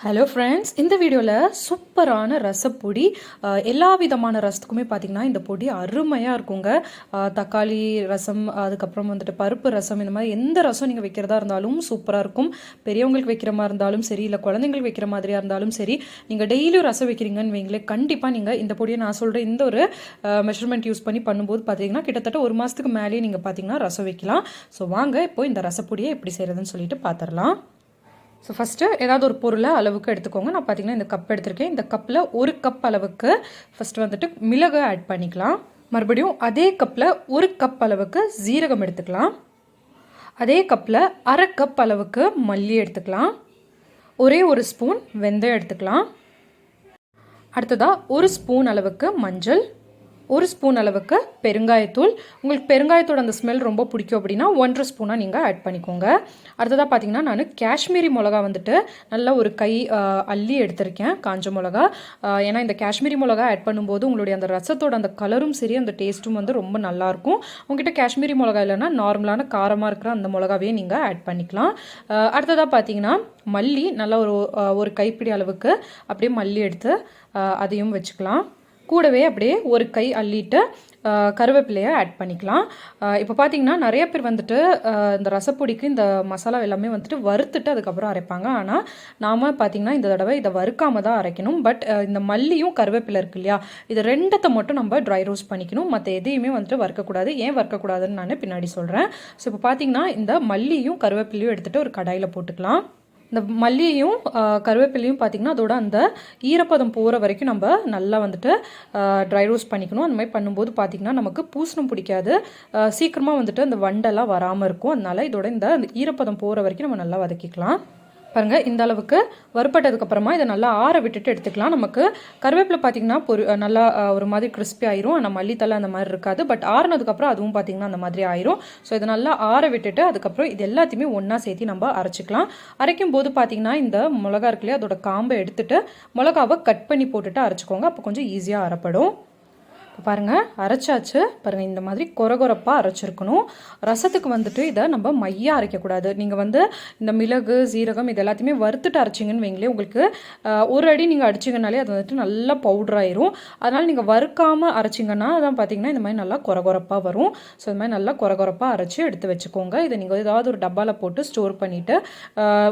Hello friends இந்த வீடியோவில் சூப்பரான ரசப்பொடி எல்லா விதமான ரசத்துக்குமே பார்த்தீங்கன்னா இந்த பொடி அருமையாக இருக்குங்க. தக்காளி ரசம் அதுக்கப்புறம் வந்துட்டு பருப்பு ரசம் இந்த மாதிரி எந்த ரசம் நீங்கள் வைக்கிறதா இருந்தாலும் சூப்பராக இருக்கும். பெரியவங்களுக்கு வைக்கிற மாதிரி இருந்தாலும் சரி இல்லை குழந்தைங்களுக்கு வைக்கிற மாதிரியாக இருந்தாலும் சரி நீங்கள் டெய்லியும் ரசம் வைக்கிறீங்கன்னு வைங்களேன் கண்டிப்பாக நீங்கள் இந்த பொடியை நான் சொல்கிற இந்த ஒரு மெஷர்மெண்ட் யூஸ் பண்ணி பண்ணும்போது பார்த்தீங்கன்னா கிட்டத்தட்ட ஒரு மாதத்துக்கு மேலேயே நீங்கள் பார்த்தீங்கன்னா ரசம் வைக்கலாம். ஸோ வாங்க இப்போ இந்த ரசப்பொடியை எப்படி செய்கிறதுன்னு சொல்லிட்டு பார்த்துடலாம் ஸோ ஃபஸ்ட்டு ஏதாவது ஒரு பொருளை அளவுக்கு எடுத்துக்கோங்க. நான் பார்த்தீங்கன்னா இந்த கப் எடுத்திருக்கேன். இந்த கப்பில் ஒரு கப் அளவுக்கு ஃபஸ்ட்டு வந்துட்டு மிளகு ஆட் பண்ணிக்கலாம். மறுபடியும் அதே கப்பில் ஒரு கப் அளவுக்கு ஜீரகம் எடுத்துக்கலாம். அதே கப்பில் அரை கப் அளவுக்கு மல்லி எடுத்துக்கலாம். ஒரே ஒரு ஸ்பூன் வெந்தயம் எடுத்துக்கலாம். அடுத்ததாக ஒரு ஸ்பூன் அளவுக்கு மஞ்சள். ஒரு ஸ்பூன் அளவுக்கு பெருங்காயத்தூள். உங்களுக்கு பெருங்காயத்தோட அந்த ஸ்மெல் ரொம்ப பிடிக்கும் அப்படின்னா ஒன்றரை ஸ்பூனாக நீங்கள் ஆட் பண்ணிக்கோங்க. அடுத்ததாக பார்த்தீங்கன்னா நான் காஷ்மீரி மிளகா வந்துட்டு நல்லா ஒரு கை அள்ளி எடுத்திருக்கேன் காஞ்ச மிளகா. ஏன்னா இந்த காஷ்மீரி மிளகா ஆட் பண்ணும்போது உங்களுடைய அந்த ரசத்தோட அந்த கலரும் சரி அந்த டேஸ்ட்டும் வந்து ரொம்ப நல்லாயிருக்கும் உங்ககிட்ட காஷ்மீரி மிளகா இல்லைன்னா நார்மலான காரமாக இருக்கிற அந்த மிளகாவே நீங்கள் ஆட் பண்ணிக்கலாம். அடுத்ததாக பார்த்தீங்கன்னா மல்லி நல்லா ஒரு ஒரு கைப்பிடி அளவுக்கு அப்படியே மல்லி எடுத்து அதையும் வச்சுக்கலாம். கூடவே அப்படியே ஒரு கை அள்ளிட்டு கருவேப்பிலையை ஆட் பண்ணிக்கலாம். இப்போ பார்த்தீங்கன்னா நிறைய பேர் வந்துட்டு இந்த ரசப்பொடிக்கு இந்த மசாலா எல்லாமே வந்துட்டு வறுத்துட்டு அதுக்கப்புறம் அரைப்பாங்க. ஆனால் நாம் பார்த்தீங்கன்னா இந்த தடவை இதை வறுக்காம தான் அரைக்கணும். பட் இந்த மல்லியும் கருவேப்பிலை இருக்கு இல்லையா? இது ரெண்டத்தை மட்டும் நம்ம ட்ரை ரோஸ்ட் பண்ணிக்கணும். மற்ற எதையுமே வந்துட்டு வறுக்கக்கூடாது. ஏன் வறுக்கக்கூடாதுன்னு நான் பின்னாடி சொல்கிறேன் ஸோ இப்போ பார்த்தீங்கன்னா இந்த மல்லியும் கருவேப்பிலையும் எடுத்துகிட்டு ஒரு கடாயில் போட்டுக்கலாம். இந்த மல்லியையும் கருவேப்பிலையும் பார்த்திங்கன்னா அதோட அந்த ஈரப்பதம் போகிற வரைக்கும் நம்ம நல்லா வந்துட்டு ட்ரை ரோஸ்ட் பண்ணிக்கணும். அந்த மாதிரி பண்ணும்போது பார்த்திங்கன்னா நமக்கு பூசணம் பிடிக்காது. சீக்கிரமாக வந்துட்டு அந்த வண்டெல்லாம் வராமல் இருக்கும். அதனால் இதோட இந்த அந்த ஈரப்பதம் போகிற வரைக்கும் நம்ம நல்லா வதக்கிக்கலாம். பாருங்கள் இந்த அளவுக்கு வறுப்பட்டதுக்கப்புறமா இதை நல்லா ஆற விட்டுட்டு எடுத்துக்கலாம். நமக்கு கருவேப்பிலை பார்த்திங்கன்னா பொரு நல்லா ஒரு மாதிரி கிறிஸ்பி ஆயிரும். ஆனால் மல்லித்தலை அந்த மாதிரி இருக்காது. பட் ஆறுனதுக்கப்புறம் அதுவும் பார்த்திங்கன்னா அந்த மாதிரி ஆயிரும். ஸோ இதை நல்லா ஆற விட்டுட்டு அதுக்கப்புறம் இது எல்லாத்தையுமே ஒன்றா சேர்த்து நம்ம அரைச்சிக்கலாம். அரைக்கும் போது பார்த்திங்கன்னா இந்த மிளகா இருக்குல்லையே அதோட காம்பை எடுத்துட்டு மிளகாவை கட் பண்ணி போட்டுட்டு அரைச்சிக்கோங்க. அப்போ கொஞ்சம் ஈஸியாக அரைப்படும். இப்போ பாருங்கள் அரைச்சாச்சு. பாருங்கள் இந்த மாதிரி கொரகொரப்பாக அரைச்சிருக்கணும். ரசத்துக்கு வந்துட்டு இதை நம்ம மையாக அரைக்கக்கூடாது. நீங்கள் வந்து இந்த மிளகு சீரகம் இது எல்லாத்தையுமே வறுத்துட்டு அரைச்சிங்கன்னு வைங்களேன் உங்களுக்கு ஒரு அடி நீங்கள் அடிச்சிங்கனாலே அது வந்துட்டு நல்லா பவுடர் அதனால் நீங்கள் வறுக்காமல் அரைச்சிங்கன்னா அதான் பார்த்தீங்கன்னா இந்த மாதிரி நல்லா கொரகொரப்பாக வரும். ஸோ இந்த மாதிரி நல்லா கொரகொரப்பாக அரைச்சி எடுத்து வச்சுக்கோங்க. இதை நீங்கள் ஏதாவது ஒரு டப்பாவில் போட்டு ஸ்டோர் பண்ணிவிட்டு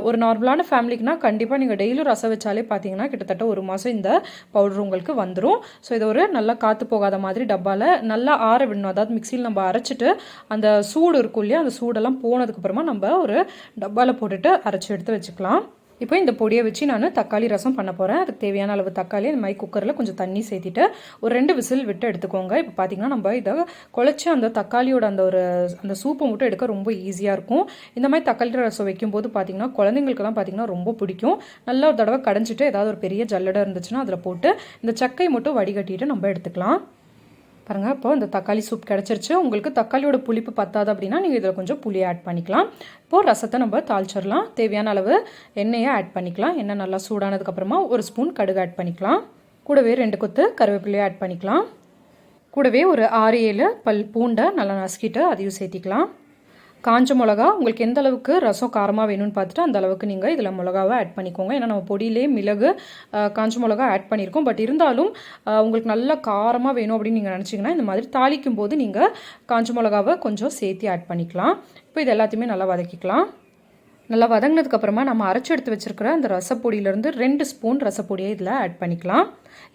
ஒரு நார்மலான ஃபேமிலிக்குனா கண்டிப்பாக நீங்கள் டெய்லியும் ரசம் வச்சாலே பார்த்தீங்கன்னா கிட்டத்தட்ட ஒரு மாதம் இந்த பவுடர் உங்களுக்கு வந்துடும் ஸோ இதை ஒரு நல்லா காற்று போகாத மாதிரி டப்பாவில் நல்லா ஆற விடணும். அதாவது மிக்சியில் நம்ம அரைச்சிட்டு அந்த சூடு இருக்கும் இல்லையா அந்த சூடெல்லாம் போனதுக்கப்புறமா நம்ம ஒரு டப்பாவில் போட்டுட்டு அரைச்சி எடுத்து வச்சுக்கலாம். இப்போ இந்த பொடியை வச்சு நான் தக்காளி ரசம் பண்ண போகிறேன் அதுக்கு தேவையான அளவு தக்காளி இந்த மாதிரி குக்கரில் கொஞ்சம் தண்ணி சேர்த்திட்டு ஒரு ரெண்டு விசில் விட்டு எடுத்துக்கோங்க. இப்போ பார்த்தீங்கன்னா நம்ம இதை குழச்சி அந்த தக்காளியோட அந்த ஒரு அந்த சூப்பை மட்டும் எடுக்க ரொம்ப ஈஸியாக இருக்கும். இந்த மாதிரி தக்காளி ரசம் வைக்கும்போது பார்த்திங்கன்னா குழந்தைங்களுக்கெல்லாம் பார்த்தீங்கன்னா ரொம்ப பிடிக்கும். நல்லா ஒரு தடவை கடைஞ்சிட்டு ஏதாவது ஒரு பெரிய ஜல்லடை இருந்துச்சுன்னா அதில் போட்டு இந்த சக்கை மட்டும் வடிகட்டிட்டு நம்ம எடுத்துக்கலாம். பாருங்கள் இப்போ இந்த தக்காளி சூப் கிடச்சிருச்சு. உங்களுக்கு தக்காளியோட புளிப்பு பத்தாது அப்படின்னா நீங்கள் இதில் கொஞ்சம் புளி ஆட் பண்ணிக்கலாம். இப்போது ரசத்தை நம்ம தாளிச்சிடலாம். தேவையான அளவு எண்ணெயை ஆட் பண்ணிக்கலாம். எண்ணெய் நல்லா சூடானதுக்கப்புறமா ஒரு ஸ்பூன் கடுகு ஆட் பண்ணிக்கலாம். கூடவே ரெண்டு கொத்து கருவேப்பிலையை ஆட் பண்ணிக்கலாம். கூடவே ஒரு ஆறு ஏழு பல் பூண்டை நல்லா நசுக்கிட்டு அதையும் சேர்த்திக்கலாம். காஞ்ச மிளகா உங்களுக்கு எந்த அளவுக்கு ரசம் காரமாக வேணும்னு பார்த்துட்டு அந்த அளவுக்கு நீங்கள் இதில் மிளகாவை ஆட் பண்ணிக்கோங்க. ஏன்னா நம்ம பொடியிலே மிளகு காஞ்ச மிளகா ஆட் பண்ணியிருக்கோம் பட் இருந்தாலும் உங்களுக்கு நல்ல காரமாக வேணும் அப்படின்னு நீங்கள் நினச்சிங்கன்னா இந்த மாதிரி தாளிக்கும் போது நீங்கள் காஞ்ச மிளகாவை கொஞ்சம் சேர்த்து ஆட் பண்ணிக்கலாம். இப்போ இது எல்லாத்தையுமே நல்லா வதக்கிக்கலாம். நல்லா வதங்கினதுக்கப்புறமா நம்ம அரைச்சி எடுத்து வச்சிருக்கிற அந்த ரசப்பொடியிலேருந்து ரெண்டு ஸ்பூன் ரசப்பொடியை இதில் ஆட் பண்ணிக்கலாம்.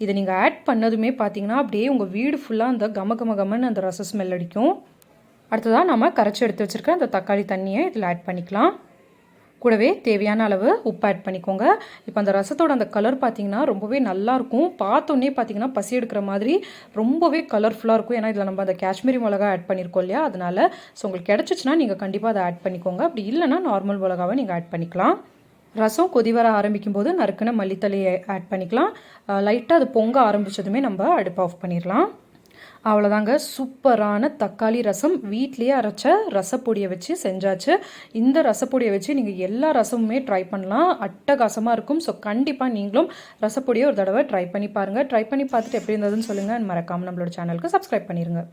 இதை நீங்கள் ஆட் பண்ணதுமே பார்த்தீங்கன்னா அப்படியே உங்கள் வீடு ஃபுல்லாக அந்த கம கம கமன்னு அந்த ரச ஸ்மெல் அடிக்கும். அடுத்ததாக நம்ம கரைச்சி எடுத்து வச்சுருக்க அந்த தக்காளி தண்ணியை இதில் ஆட் பண்ணிக்கலாம். கூடவே தேவையான அளவு உப்பு ஆட் பண்ணிக்கோங்க. இப்போ அந்த ரசத்தோட அந்த கலர் பார்த்திங்கன்னா ரொம்பவே நல்லாயிருக்கும் பார்த்தோன்னே பார்த்தீங்கன்னா பசி எடுக்கிற மாதிரி ரொம்பவே கலர்ஃபுல்லாக இருக்கும். ஏன்னா இதில் நம்ம அந்த காஷ்மீரி மிளகா ஆட் பண்ணியிருக்கோம் இல்லையா? அதனால ஸோ உங்களுக்கு கிடச்சிச்சின்னா நீங்கள் கண்டிப்பாக அதை ஆட் பண்ணிக்கோங்க. அப்படி இல்லைன்னா நார்மல் மிளகாவை நீங்கள் ஆட் பண்ணிக்கலாம். ரசம் கொதி வர ஆரம்பிக்கும் போது நறுக்குன மல்லித்தலையை ஆட் பண்ணிக்கலாம். லைட்டாக அது பொங்க ஆரம்பித்ததுமே நம்ம அடுப்பு ஆஃப் பண்ணிடலாம் அவ்வளோதாங்க சூப்பரான தக்காளி ரசம். வீட்லேயே அரைச்ச ரசப்பொடியை வச்சு செஞ்சாச்சு. இந்த ரசப்பொடியை வச்சு நீங்கள் எல்லா ரசமுமே ட்ரை பண்ணலாம். அட்டகாசமாக இருக்கும். ஸோ கண்டிப்பாக நீங்களும் ரசப்பொடியை ஒரு தடவை ட்ரை பண்ணி பாருங்கள் ட்ரை பண்ணி பார்த்துட்டு எப்படி இருந்ததுன்னு சொல்லுங்கள் மறக்காமல் நம்மளோட சேனலுக்கு சப்ஸ்கிரைப் பண்ணிடுங்க